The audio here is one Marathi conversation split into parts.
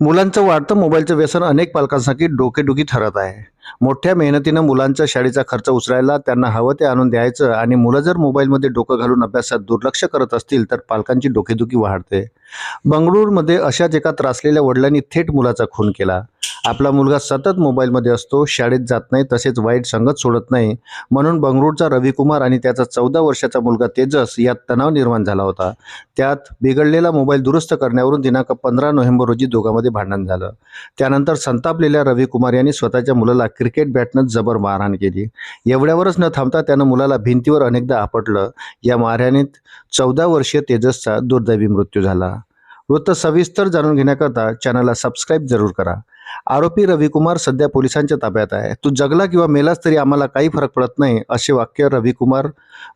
मुलांचं वाढतं मोबाईलचं व्यसन अनेक पालकांसाठी डोकेदुखी ठरत आहे. मोठ्या मेहनतीनं मुलांचा शाळेचा खर्च उचलायला त्यांना हवं ते आणून द्यायचं आणि मुलं जर मोबाईलमध्ये डोकं घालून अभ्यासात दुर्लक्ष करत असतील तर पालकांची डोकेदुखी वाढते. बंगळूरमध्ये अशाच एका त्रासलेल्या वडिलांनी थेट मुलाचा खून केला. आपला मुलगा सतत मोबाईलमध्ये असतो शाळेत जात नाही तसेच वाईट संगत सोडत नाही. म्हणून बंगळूरचा रविकुमार आणि त्याचा चौदा वर्षाचा मुलगा तेजस यात तणाव निर्माण झाला होता. त्यात बिघडलेला मोबाईल दुरुस्त करण्यावरून दिनांक पंधरा नोव्हेंबर रोजी दोघांमध्ये भांडण झालं. त्यानंतर संतापलेल्या रविकुमार यांनी स्वतःच्या मुलाला क्रिकेट बॅटनं जबर मारहाण केली. एवढ्यावरच न थांबता त्यानं मुलाला भिंतीवर अनेकदा आपटलं. या मारहाणीत चौदा वर्षीय तेजसचा दुर्दैवी मृत्यू झाला. वृत्त सविस्तर जाणून घेण्याकरता चॅनलला सबस्क्राईब जरूर करा. आरोपी रविकुमार सध्या पोलिसांच्या ताब्यात आहे. तू जगला किंवा मेलास तरी आम्हाला काही फरक पडत नाही असे वाक्य रविकुमार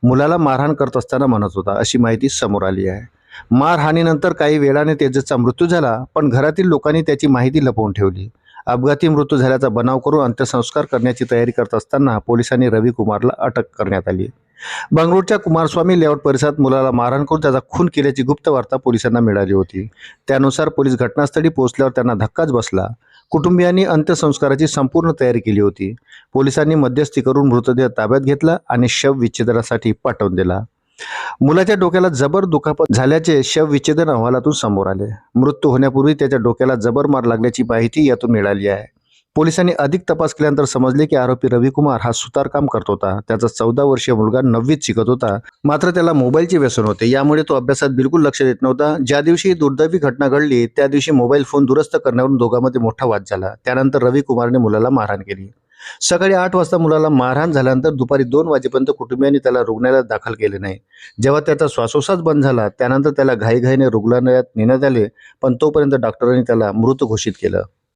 मुलाला मारहाण करत असताना म्हणत होता अशी माहिती समोर आली आहे. मारहाणीनंतर काही वेळाने तेजसचा मृत्यू झाला पण घरातील लोकांनी त्याची माहिती लपवून ठेवली. अपघाती मृत्यू झाल्याचा बनाव करून अंत्यसंस्कार करण्याची तयारी करत असताना पोलिसांनी रविकुमारला अटक करण्यात आली. बंगळूरच्या कुमारस्वामी लेआउट परिसरात मुलाला मारहाण करून त्याचा खून केल्याची गुप्त वार्ता पोलिसांना मिळाली होती. त्यानुसार पोलीस घटनास्थळी पोहोचल्यावर त्यांना धक्काच बसला. कुटुंबियांनी अंत्यसंस्काराची संपूर्ण तयारी केली होती. पोलिसांनी मध्यस्थी करून मृतदेह ताब्यात घेतला आणि शव विच्छेदनासाठी पाठवून दिला. मुलाच्या डोक्याला जबर दुखापत झाल्याचे शव विच्छेदन अहवालातून समोर आले. मृत्यू होण्यापूर्वी त्याच्या डोक्याला जबर मार लागल्याची माहिती यातून मिळाली आहे. पोलिसांनी अधिक तपास केल्यानंतर समजले की आरोपी रविकुमार हा सुतारकाम करत होता. त्याचा चौदा वर्षीय मुलगा नववीत शिकत होता. मात्र त्याला मोबाईलचे व्यसन होते. यामुळे तो अभ्यासात बिलकुल लक्ष देत नव्हता. ज्या दिवशी ही दुर्दैवी घटना घडली त्या दिवशी मोबाईल फोन दुरुस्त करण्यावरून दोघांमध्ये मोठा वाद झाला. त्यानंतर रविकुमारने मुलाला मारहाण केली. सकाळी आठ वाजता मुलाला मारहाण झाल्यानंतर दुपारी दोन वाजेपर्यंत कुटुंबियांनी त्याला रुग्णालयात दाखल केले नाही. जेव्हा त्याचा श्वासोश्वास बंद झाला त्यानंतर त्याला घाईघाईने रुग्णालयात नेण्यात आले पण तोपर्यंत डॉक्टरांनी त्याला मृत घोषित केलं.